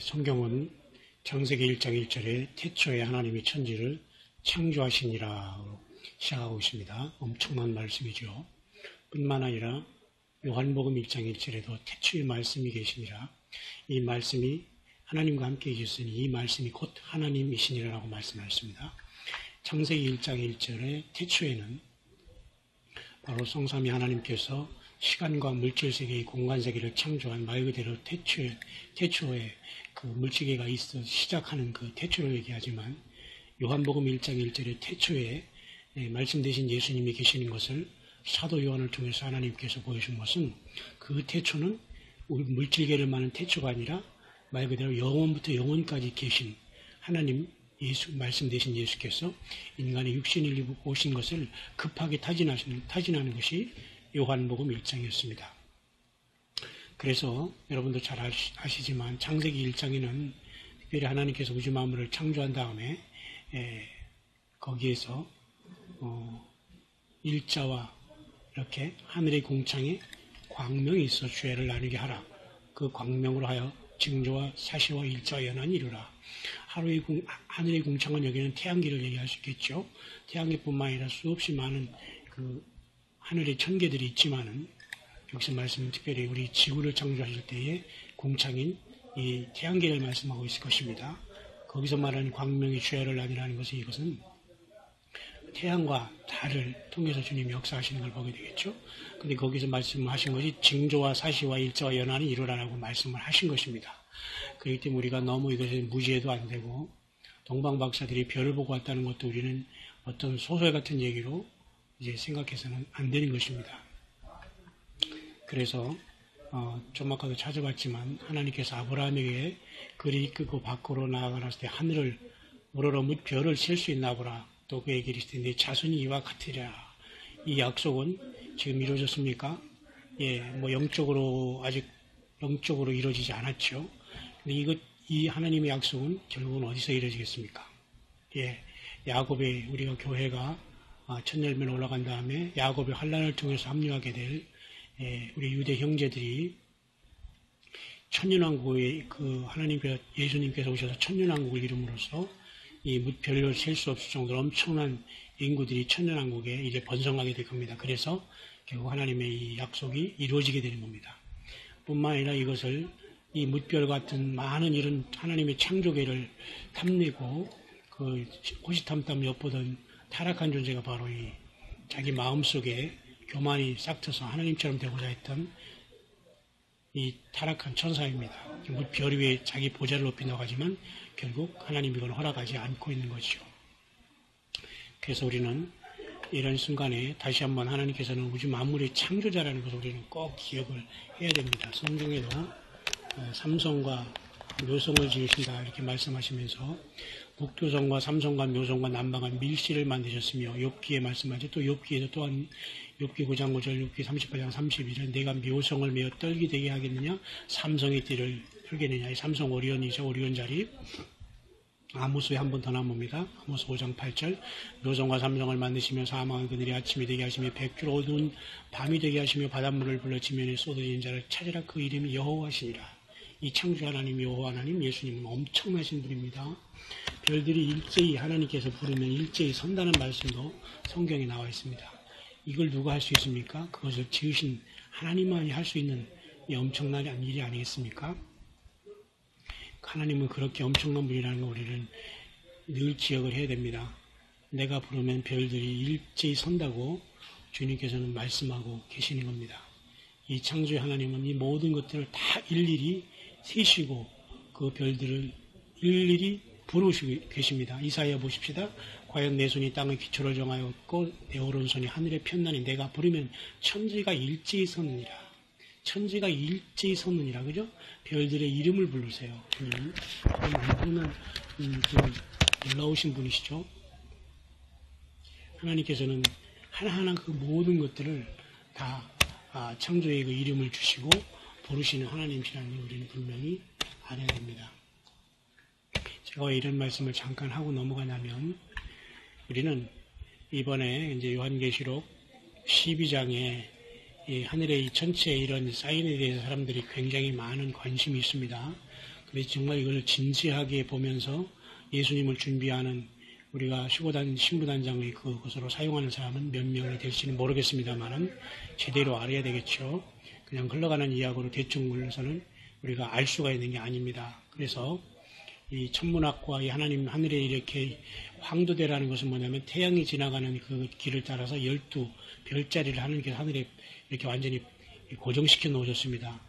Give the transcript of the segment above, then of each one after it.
성경은 창세기 1장 1절에 태초에 하나님이 천지를 창조하시니라 시작하고 있습니다. 엄청난 말씀이죠. 뿐만 아니라 요한복음 1장 1절에도 태초에 말씀이 계시니라 이 말씀이 하나님과 함께 계셨으니 이 말씀이 곧 하나님이시니라라고 말씀하셨습니다. 창세기 1장 1절에 태초에는 바로 성삼이 하나님께서 시간과 물질 세계의 공간 세계를 창조한 말 그대로 태초에, 태초에 그 물질계가 있어 시작하는 그 태초를 얘기하지만 요한복음 1장 1절에 태초에 예, 말씀 되신 예수님이 계시는 것을 사도 요한을 통해서 하나님께서 보여준 것은 그 태초는 물질계를 많은 태초가 아니라 말 그대로 영원부터 영원까지 계신 하나님 예수 말씀 되신 예수께서 인간의 육신을 입고 오신 것을 급하게 타진하시는 타진하는 것이 요한복음 1장이었습니다. 그래서 여러분도 잘 아시지만 창세기 1장에는 특별히 하나님께서 우주 만물을 창조한 다음에 에, 거기에서 어, 일자와 이렇게 하늘의 공창에 광명이 있어 주애를 나누게 하라. 그 광명으로 하여 징조와 사시와 일자와 연한이 이루라. 하루의 공, 하늘의 공창은 여기는 태양계를 얘기할 수 있겠죠. 태양계뿐만 아니라 수없이 많은 그 하늘의 천개들이 있지만은 여기서 말씀은 특별히 우리 지구를 창조하실 때에 공창인 이 태양계를 말씀하고 있을 것입니다. 거기서 말하는 광명의 주야를 나뉘라는 것은 이것은 태양과 달을 통해서 주님이 역사하시는 걸 보게 되겠죠. 근데 거기서 말씀하신 것이 징조와 사시와 일자와 연한이 이루라라고 말씀을 하신 것입니다. 그렇기 때문에 우리가 너무 이것에 무지해도 안 되고 동방 박사들이 별을 보고 왔다는 것도 우리는 어떤 소설 같은 얘기로 이제 생각해서는 안 되는 것입니다. 그래서 어, 좀 아까도 찾아봤지만 하나님께서 아브라함에게 그리 이끌고 밖으로 나아가놨을 때 하늘을 우러러 묻 별을 셀 수 있나 보라. 또 그에게 이르시되 내 자손이 이와 같으리라. 이 약속은 지금 이루어졌습니까? 예, 뭐 영적으로 아직 영적으로 이루어지지 않았죠. 근데 이것 이 하나님의 약속은 결국은 어디서 이루어지겠습니까? 예, 야곱의 우리가 교회가 아, 첫 열매로 올라간 다음에 야곱의 환란을 통해서 합류하게 될 예, 우리 유대 형제들이 천년왕국의 그 하나님께서 예수님께서 오셔서 천년왕국을 이름으로써 이 별을 셀수 없을 정도로 엄청난 인구들이 천년왕국에 이제 번성하게 될 겁니다. 그래서 결국 하나님의 이 약속이 이루어지게 되는 겁니다. 뿐만 아니라 이것을 이 묻별 같은 많은 이런 하나님의 창조계를 탐내고 그 호시탐탐 엿보던 타락한 존재가 바로 이 자기 마음속에 교만이 싹트서 하나님처럼 되고자 했던 이 타락한 천사입니다. 별 위에 자기 보좌를 높이 나가지만 결국 하나님 이걸 허락하지 않고 있는 것이죠. 그래서 우리는 이런 순간에 다시 한번 하나님께서는 우주 만물의 창조자라는 것을 우리는 꼭 기억을 해야 됩니다. 성경에도 어, 삼성과 묘성을 지으신다 이렇게 말씀하시면서 북교성과 삼성과 묘성과 남방한 밀실을 만드셨으며 욥기에 말씀하죠. 또 욥기에도 또한 욥기 9장 5절, 욥기 38장 31절 내가 묘성을 메어 떨기 되게 하겠느냐 삼성의 띠를 풀겠느냐 이 삼성 오리온이죠. 오리온 자리 아모스에 한 번더 남습니다. 아모스 5장 8절 묘성과 삼성을 만드시며 사망한 그들이 아침이 되게 하시며 백주로 어두운 밤이 되게 하시며 바닷물을 불러 지면에 쏟아진 자를 찾으라 그 이름이 여호와시니라. 이 창조 하나님 여호와 하나님 예수님은 엄청나신 분입니다. 별들이 일제히 하나님께서 부르면 일제히 선다는 말씀도 성경에 나와 있습니다. 이걸 누가 할 수 있습니까? 그것을 지으신 하나님만이 할 수 있는 엄청난 일이 아니겠습니까? 하나님은 그렇게 엄청난 분이라는 거 우리는 늘 기억을 해야 됩니다. 내가 부르면 별들이 일제히 선다고 주님께서는 말씀하고 계시는 겁니다. 이 창조의 하나님은 이 모든 것들을 다 일일이 세시고 그 별들을 일일이 부르시고 계십니다. 이사야 보십시다. 과연 내 손이 땅의 기초를 정하였고 내 오른손이 하늘에 편나니 내가 부르면 천지가 일제히 서느니라. 천지가 일제히 서느니라. 그죠? 별들의 이름을 부르세요. 주님. 엄청난 음, 놀라우신 분이시죠. 하나님께서는 하나하나 그 모든 것들을 다 아, 창조의 그 이름을 주시고 부르시는 하나님이시라는 걸 우리는 분명히 알아야 됩니다. 제가 왜 이런 말씀을 잠깐 하고 넘어가냐면 우리는 이번에 이제 요한계시록 12장에 이 하늘의 이 전체 이런 사인에 대해서 사람들이 굉장히 많은 관심이 있습니다. 그래서 정말 이걸 진지하게 보면서 예수님을 준비하는 우리가 휴고단 신부단장의 그것으로 사용하는 사람은 몇 명이 될지는 모르겠습니다만은 제대로 알아야 되겠죠. 그냥 흘러가는 이야기로 대충 물러서는 우리가 알 수가 있는 게 아닙니다. 그래서 이 천문학과 이 하나님 하늘에 이렇게 황도대라는 것은 뭐냐면 태양이 지나가는 그 길을 따라서 열두 별자리를 하는 게 하늘에 이렇게 완전히 고정시켜 놓으셨습니다.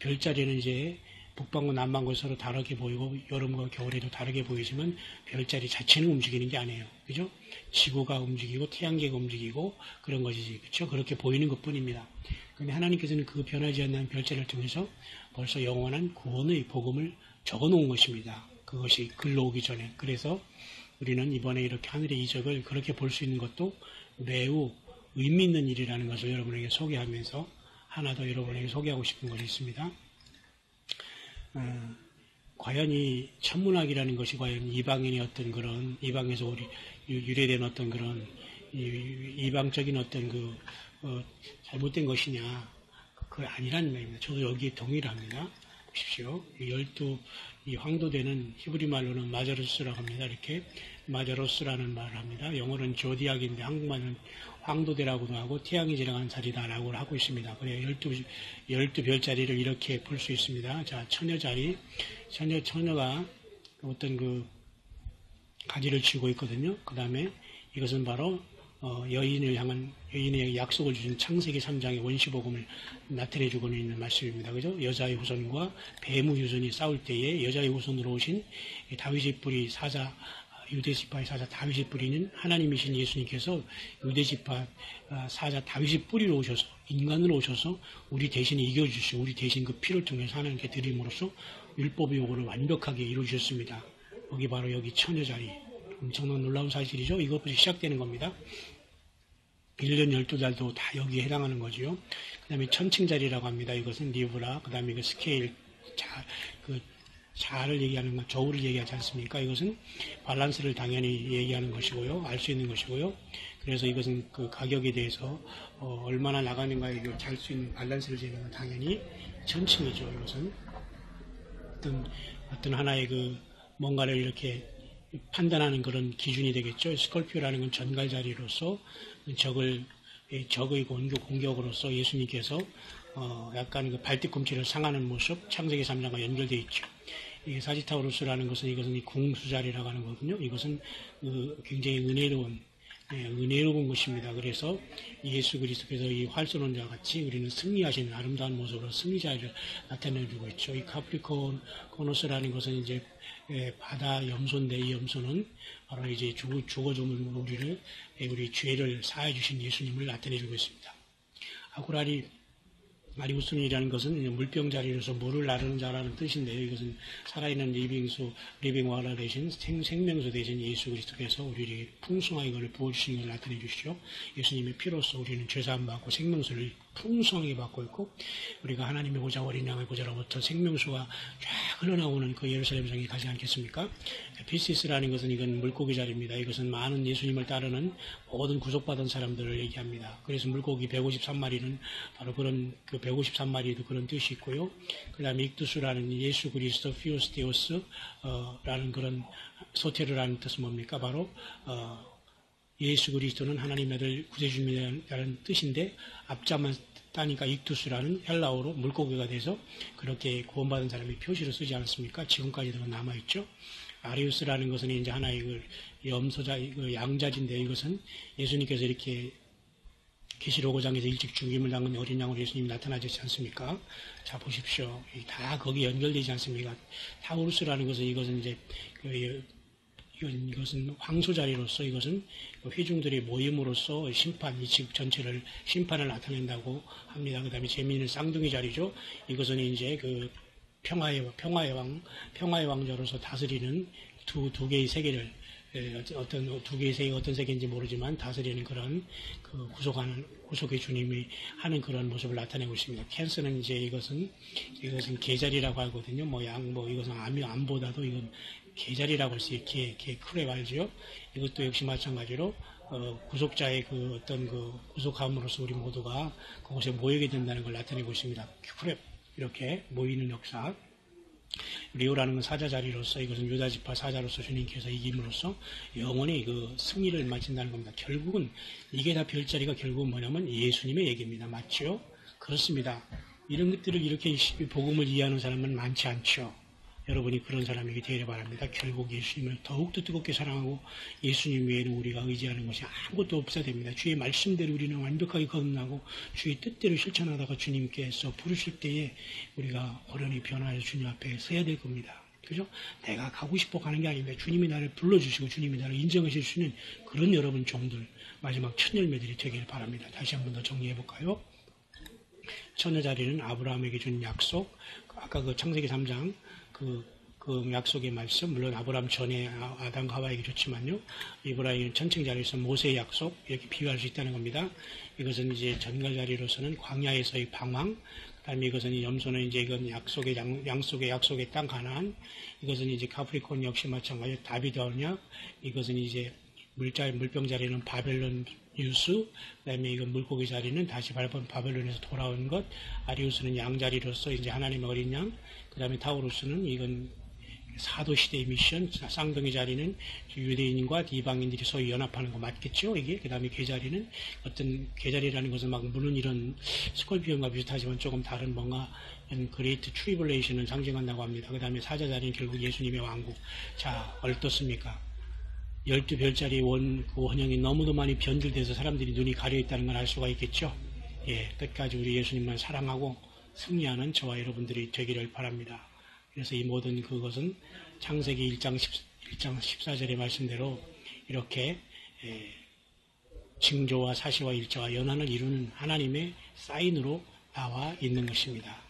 별자리는 이제 북방과 남방과 서로 다르게 보이고 여름과 겨울에도 다르게 보이지만 별자리 자체는 움직이는 게 아니에요. 그죠? 지구가 움직이고 태양계가 움직이고 그런 것이지. 그렇죠? 그렇게 보이는 것 뿐입니다. 그런데 하나님께서는 그 변하지 않는 별자리를 통해서 벌써 영원한 구원의 복음을 적어 놓은 것입니다. 그것이 글로 오기 전에. 그래서 우리는 이번에 이렇게 하늘의 이적을 그렇게 볼 수 있는 것도 매우 의미 있는 일이라는 것을 여러분에게 소개하면서 하나 더 여러분에게 소개하고 싶은 것이 있습니다. 어, 과연 이 천문학이라는 것이 과연 이방인의 어떤 그런 이방에서 우리 유래된 어떤 그런 이방적인 어떤 그 어, 잘못된 것이냐 그게 아니라는 말입니다. 저도 여기에 동의를 합니다. 보십시오. 열두 이 황도대는 히브리 말로는 마자로스라고 합니다. 이렇게 마자로스라는 말을 합니다. 영어는 조디악인데 한국말은 황도대라고도 하고 태양이 지나간 자리다라고 하고 있습니다. 그래 열두 열두 별자리를 이렇게 볼 수 있습니다. 자 처녀 자리 처녀 처녀가 어떤 그 가지를 쥐고 있거든요. 그 다음에 이것은 바로 어, 여인을 향한 여인의 약속을 주신 창세기 3장의 원시복음을 나타내주고 있는 말씀입니다. 그죠? 여자의 후손과 후손이 싸울 때에 여자의 후손으로 오신 다윗의 뿌리 사자 유대지파의 사자 다윗의 뿌리는 하나님이신 예수님께서 유대지파 아, 사자 다윗의 뿌리로 오셔서 인간으로 오셔서 우리 대신 이겨주시고 우리 대신 그 피를 통해서 하나님께 드림으로써 율법의 요구를 완벽하게 이루셨습니다. 여기 바로 여기 처녀 자리 엄청난 놀라운 사실이죠. 이것부터 시작되는 겁니다. 1년 12달도 다 여기에 해당하는 거죠. 그 다음에 천칭자리라고 합니다. 이것은 리브라, 그 다음에 그 스케일, 자, 그 자를 얘기하는 건 저울을 얘기하지 않습니까? 이것은 밸런스를 당연히 얘기하는 것이고요. 알 수 있는 것이고요. 그래서 이것은 그 가격에 대해서 어, 얼마나 나가는가에 잘 수 있는 밸런스를 재는 건 당연히 천칭이죠. 이것은 어떤 어떤 하나의 그 뭔가를 이렇게 판단하는 그런 기준이 되겠죠. 스컬피오라는 건 전갈자리로서 적을 적의 공격, 공격으로서 예수님께서 어, 약간 그 발뒤꿈치를 상하는 모습 창세기 3장과 연결되어 있죠. 이 사지타우루스라는 것은 이것은 이 궁수자리라고 하는 거거든요. 이것은 그 굉장히 은혜로운 예, 은혜로운 것입니다. 그래서 예수 그리스도께서 이 활쏘론자와 같이 우리는 승리하시는 아름다운 모습으로 승리자를 나타내주고 있죠. 이 카프리코노스라는 것은 이제 예, 바다 염소인데 이 염소는 바로 이제 죽어, 죽어주는 우리를 예, 우리 죄를 사해 주신 예수님을 나타내주고 있습니다. 아구라리 마리우스이라는 것은 물병 자리로서 물을 나르는 자라는 뜻인데요. 이것은 살아있는 리빙수, 리빙와라 대신 생, 생명수 대신 예수 그리스도께서 우리에게 풍성하게 이걸 부어주신 것을 나타내 주시죠. 예수님의 피로서 우리는 죄사함 받고 생명수를 풍성하게 받고 있고 우리가 하나님의 보좌 어린 양의 보좌로부터 생명수가 쫙 흘러나오는 그 예루살렘 성에 가지 않겠습니까? 피시스라는 것은 이건 물고기 자리입니다. 이것은 많은 예수님을 따르는 모든 구속받은 사람들을 얘기합니다. 그래서 물고기 153마리는 바로 그런 그 153마리에도 그런 뜻이 있고요. 그 다음에 익두스라는 예수 그리스도 피오스테오스 어, 라는 그런 소테르라는 뜻은 뭡니까? 바로 어, 예수 그리스도는 하나님의 아들 구세주님이라는 뜻인데 앞자만 따니까 익투스라는 헬라어로 물고기가 돼서 그렇게 구원받은 사람이 표시로 쓰지 않습니까? 지금까지도 남아있죠. 아리우스라는 것은 이제 하나의 그 염소자, 그 양자진데 이것은 예수님께서 이렇게 계시록 5장에서 일찍 죽임을 당한 어린 양으로 예수님이 나타나지 않습니까? 자 보십시오. 다 거기 연결되지 않습니까? 타우루스라는 것은 이것은 이제 그 이것은 황소 자리로서 이것은 회중들의 모임으로서 심판, 이집 전체를 심판을 나타낸다고 합니다. 그 다음에 재미있는 쌍둥이 자리죠. 이것은 이제 그 평화의, 평화의 왕, 평화의 왕자로서 다스리는 두, 두 개의 세계를 어떤 두 개의 세계 어떤 세계인지 모르지만 다스리는 그런 그 구속하는 구속의 주님이 하는 그런 모습을 나타내고 있습니다. 캔서는 이제 이것은 이것은 계절이라고 하거든요. 뭐 양뭐 이것은 암이 암보다도 이건 계절이라고 할 수 있게 개 크레 말지요. 이것도 역시 마찬가지로 어, 구속자의 그 어떤 그 구속함으로써 우리 모두가 그곳에 모이게 된다는 걸 나타내고 있습니다. 크랩 이렇게 모이는 역사. 리오라는 건 사자 자리로서 이것은 유다 지파 사자로서 주님께서 이김으로써 영원히 그 승리를 마친다는 겁니다. 결국은 이게 다 별자리가 결국은 뭐냐면 예수님의 얘기입니다. 맞죠? 그렇습니다. 이런 것들을 이렇게 복음을 이해하는 사람은 많지 않죠. 여러분이 그런 사람에게 되기를 바랍니다. 결국 예수님을 더욱더 뜨겁게 사랑하고 예수님 외에는 우리가 의지하는 것이 아무것도 없어야 됩니다. 주의 말씀대로 우리는 완벽하게 거듭나고 주의 뜻대로 실천하다가 주님께서 부르실 때에 우리가 어련히 변화해서 주님 앞에 서야 될 겁니다. 그죠? 내가 가고 싶어 가는 게 아닙니다. 주님이 나를 불러주시고 주님이 나를 인정하실 수 있는 그런 여러분 종들 마지막 첫 열매들이 되길 바랍니다. 다시 한 번 더 정리해 볼까요? 처녀 자리는 아브라함에게 준 약속, 아까 그 창세기 3장 그, 그 약속의 말씀, 물론 아브라함 전에 아- 아담과 하와에게 줬지만요. 이브라임 천층 자리에서 모세의 약속, 이렇게 비유할 수 있다는 겁니다. 이것은 이제 전갈 자리로서는 광야에서의 방황, 그 다음에 이것은 이 염소는 이제 이건 약속의 양, 양속의 약속의 땅 가나안, 이것은 이제 카프리콘 역시 마찬가지로 다비드 언약, 이것은 이제 물자, 물병 자리는 바벨론 유수, 그 다음에 이건 물고기 자리는 다시 바벨- 바벨론에서 돌아온 것, 아리우스는 양 자리로서 이제 하나님의 어린 양, 그 다음에 타우루스는 이건 사도 시대의 미션, 쌍둥이 자리는 유대인과 이방인들이 소위 연합하는 거 맞겠죠? 이게 그 다음에 계자리는 어떤 계자리라는 것은 막 무는 이런 스콜피온과 비슷하지만 조금 다른 뭔가 그레이트 트리블레이션을 상징한다고 합니다. 그 다음에 사자 자리는 결국 예수님의 왕국. 자 어떻습니까? 열두 별자리 원, 그 원형이 너무도 많이 변질돼서 사람들이 눈이 가려 있다는 걸 알 수가 있겠죠? 예, 끝까지 우리 예수님만 사랑하고 승리하는 저와 여러분들이 되기를 바랍니다. 그래서 이 모든 그것은 창세기 1장, 10, 1장 14절의 말씀대로 이렇게 예, 징조와 사시와 일자와 연한을 이루는 하나님의 사인으로 나와 있는 것입니다.